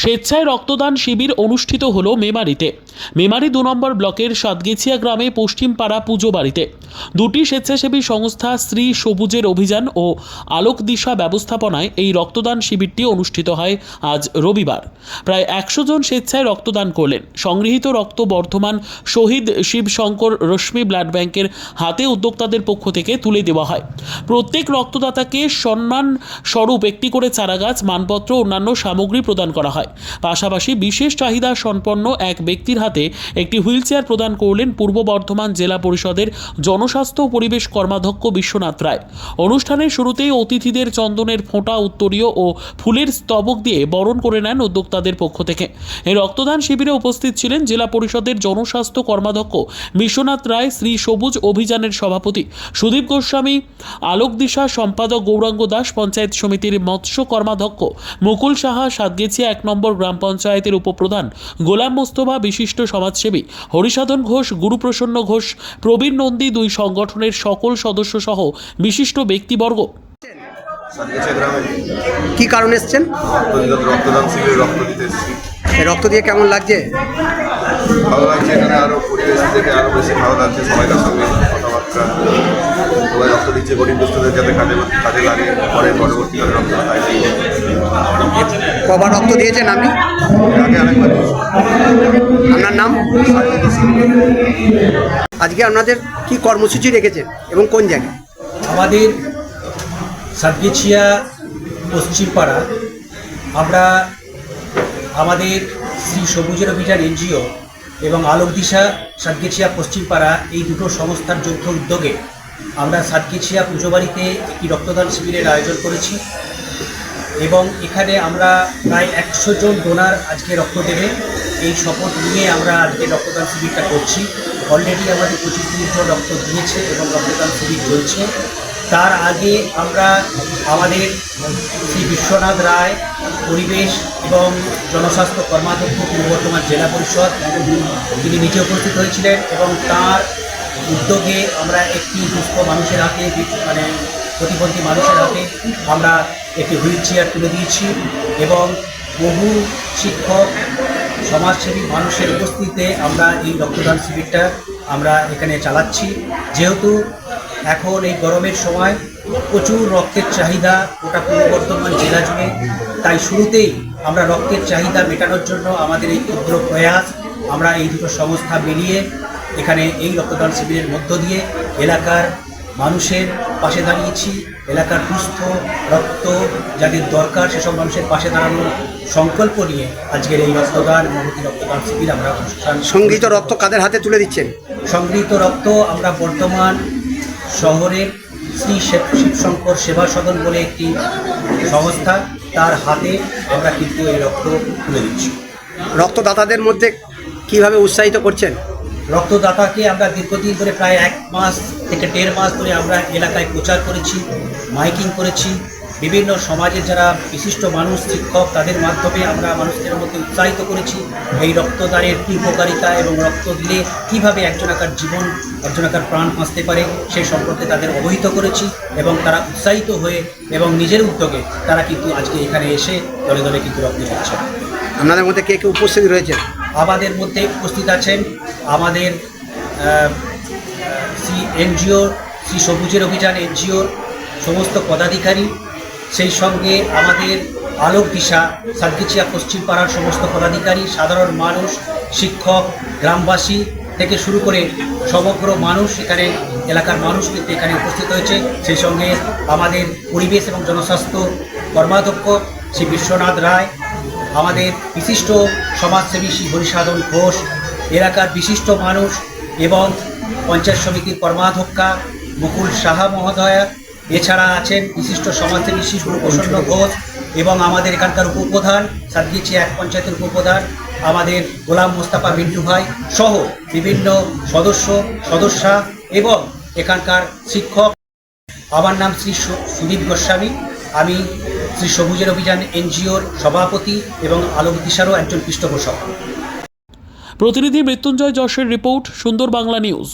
স্বেচ্ছায় রক্তদান শিবির অনুষ্ঠিত হল মেমারিতে। মেমারি দু নম্বর ব্লকের সাতগেছিয়া গ্রামে পশ্চিমপাড়া পুজো বাড়িতে। দুটি স্বেচ্ছাসেবী সংস্থা শ্রী সবুজের অভিযান ও আলোক দিশা ব্যবস্থাপনায় এই রক্তদান শিবিরটি অনুষ্ঠিত হয় আজ রবিবার। প্রায় একশো জন স্বেচ্ছায় রক্তদান করলেন। সংগৃহীত রক্ত বর্ধমান শহীদ শিবশঙ্কর রশ্মি ব্লাড ব্যাংকের হাতে উদ্যোক্তাদের পক্ষ থেকে তুলে দেওয়া হয়। প্রত্যেক রক্তদাতাকে সম্মান স্বরূপ একটি করে চারাগাছ, মানপত্র, অন্যান্য সামগ্রী প্রদান করা হয়। পাশাপাশি বিশেষ চাহিদা সম্পন্ন এক ব্যক্তির হাতে একটি হুইলচেয়ার প্রদান করলেন পূর্ব বর্ধমান জেলা পরিষদের জনস্বাস্থ্য পরিবেশ কর্মাধ্যক্ষ বিশ্বনাথ রায়। অনুষ্ঠানের শুরুতেই অতিথিদের চন্দনের ফোঁটা উত্তরীয় ও ফুলের স্তবক দিয়ে বরণ করে নেন উদ্যোক্তাদের পক্ষ থেকে। এই রক্তদান শিবিরে উপস্থিত ছিলেন জেলা পরিষদের জনস্বাস্থ্য কর্মাধ্যক্ষ বিশ্বনাথ রায়, শ্রী সবুজ অভিযানের সভাপতি সুদীপ গোস্বামী, আলোক দিশা, সম্পাদক গৌরাঙ্গ দাস, পঞ্চায়েত সমিতির মৎস্য কর্মাধ্যক্ষ মুকুল সাহা, সাতগেছিয়া এক নম্বর গ্রাম পঞ্চায়েতের উপপ্রধান গোলাম মোস্তফা বিশিষ্ট সমাজসেবী হরিসাধন ঘোষ গুরুপ্রসন্ন ঘোষ প্রবীণ নন্দী দুই সংগঠনের সকল সদস্য সহ বিশিষ্ট ব্যক্তিবর্গ। কি কারণে এসছেন? রক্তদান শিবিরে রক্ত দিতে এসেছি। রক্ত দিয়ে কেমন লাগছে? ভালো লাগছে এখানে আরও পরিবেশ থেকে আরও বেশি ভালো লাগছে সবাইকার সঙ্গে কথাবার্তা। সবাই রক্ত দিচ্ছে গরিব দুস্থদের যাতে কাজে কাজে লাগে পরে পরবর্তীকালে রক্ত পায় কবার রক্ত দিয়েছেন আপনি। আপনার নাম? আজকে আপনাদের কি কর্মসূচি রেখেছেন এবং কোন জায়গায়? আমাদের সাতগেছিয়া পশ্চিমপাড়া আমরা আমাদের শ্রী সবুজের অভিযান এনজিও এবং আলোক দিশা সাতগেছিয়া পশ্চিমপাড়া এই দুটো সংস্থার যৌথ উদ্যোগে আমরা সাতগেছিয়া পুজো বাড়িতে একটি রক্তদান শিবিরের আয়োজন করেছি। এবং এখানে আমরা প্রায় একশো জন ডোনার আজকে রক্ত দেবে। এই শপথ নিয়ে আমরা আজকে রক্তদান শিবিরটা করছি। অলরেডি আমাদের পঁচিশ জন রক্ত দিয়েছে এবং রক্তদান শিবির চলছে। তার আগে আমরা আমাদের শ্রী বিশ্বনাথ রায়, পরিবেশ এবং জনস্বাস্থ্য কর্মাধ্যক্ষ পূর্ব বর্ধমান জেলা পরিষদ, তিনি নিজে উপস্থিত হয়েছিলেন এবং তার উদ্যোগে আমরা একটি দুস্থ মানুষের হাতে মানে প্রতিবন্ধী মানুষের হাতে আমরা একটি হুইল চেয়ার তুলে দিয়েছি এবং বহু শিক্ষক, সমাজসেবী মানুষের উপস্থিতিতে আমরা এই রক্তদান শিবিরটা আমরা এখানে চালাচ্ছি। যেহেতু এখন এই গরমের সময় প্রচুর রক্তের চাহিদা, গোটা পূর্ব বর্ধমান জেলা জুড়ে। তাই শুরুতেই আমরা রক্তের চাহিদা মেটানোর জন্য আমাদের এই ক্ষুদ্র প্রয়াস আমরা এই দুটো সংস্থা মিলিয়ে এখানে এই রক্তদান শিবিরের মধ্য দিয়ে এলাকার মানুষের পাশে দাঁড়িয়েছি এলাকার সুস্থ রক্ত যাদের দরকার সেসব মানুষের পাশে দাঁড়ানোর সংকল্প নিয়ে আজকের এই রক্তদান মহতি রক্তদান শিবির আমরা অনুষ্ঠান সংগৃহীত রক্ত কাদের হাতে তুলে দিচ্ছেন? সংগৃহীত রক্ত আমরা বর্তমান শহরের শ্রী শিব- শিবশঙ্কর সেবা সদন বলে একটি সংস্থা তার হাতে আমরা কিন্তু এই রক্ত তুলে দিচ্ছি। রক্তদাতাদের মধ্যে কীভাবে উৎসাহিত করছেন? রক্তদাতাকে আমরা দীর্ঘদিন ধরে প্রায় এক মাস থেকে দেড় মাস ধরে আমরা এলাকায় প্রচার করেছি মাইকিং করেছি। বিভিন্ন সমাজের যারা বিশিষ্ট মানুষ শিক্ষক তাদের মাধ্যমে আমরা মানুষদের মধ্যে উৎসাহিত করেছি। এই রক্তদানের কী উপকারিতা এবং রক্ত দিলে কীভাবে একজনাকার জীবন একজনাকার প্রাণ বাঁচতে পারে সেই সম্পর্কে তাদের অবহিত করেছি এবং তারা উৎসাহিত হয়ে এবং নিজের উদ্যোগে তারা কিন্তু আজকে এখানে এসে দলে দলে কিন্তু রক্ত দিচ্ছে। আপনাদের মধ্যে কে কে উপস্থিত রয়েছেন আমাদের মধ্যে উপস্থিত আছেন আমাদের শ্রী এনজিও, শ্রী সবুজের অভিযান এনজিওর সমস্ত পদাধিকারী, সেই সঙ্গে আমাদের আলোক দিশা সাতগিচিয়া পশ্চিম পাড়ার সমস্ত পদাধিকারী, সাধারণ মানুষ, শিক্ষক, গ্রামবাসী থেকে শুরু করে সমগ্র মানুষ এখানে, এলাকার মানুষ কিন্তু এখানে উপস্থিত হয়েছে। সেই সঙ্গে আমাদের পরিবেশ এবং জনস্বাস্থ্য কর্মাধ্যক্ষ শ্রী বিশ্বনাথ রায়, আমাদের বিশিষ্ট সমাজসেবী শ্রী হরিসাধন ঘোষ এলাকার বিশিষ্ট মানুষ এবং পঞ্চায়েত সমিতির কর্মাধ্যক্ষা মুকুল সাহা মহোদয়া। এছাড়া আছেন বিশিষ্ট সমাজসেবী শ্রী গুরুপ্রসন্ন ঘোষ এবং আমাদের এখানকার উপপ্রধান সাতগিছি এক পঞ্চায়েতের উপপ্রধান আমাদের গোলাম মোস্তাফা মিন্টু ভাই সহ বিভিন্ন সদস্য, সদস্যা এবং এখানকার শিক্ষক। আমার নাম শ্রী সুদীপ গোস্বামী। আমি শ্রী সবুজের অভিযান এনজিওর সভাপতি এবং আলোক দিশারও একজন পৃষ্ঠপোষক। প্রতিনিধি মৃত্যুঞ্জয় যশের রিপোর্ট সুন্দর বাংলা নিউজ।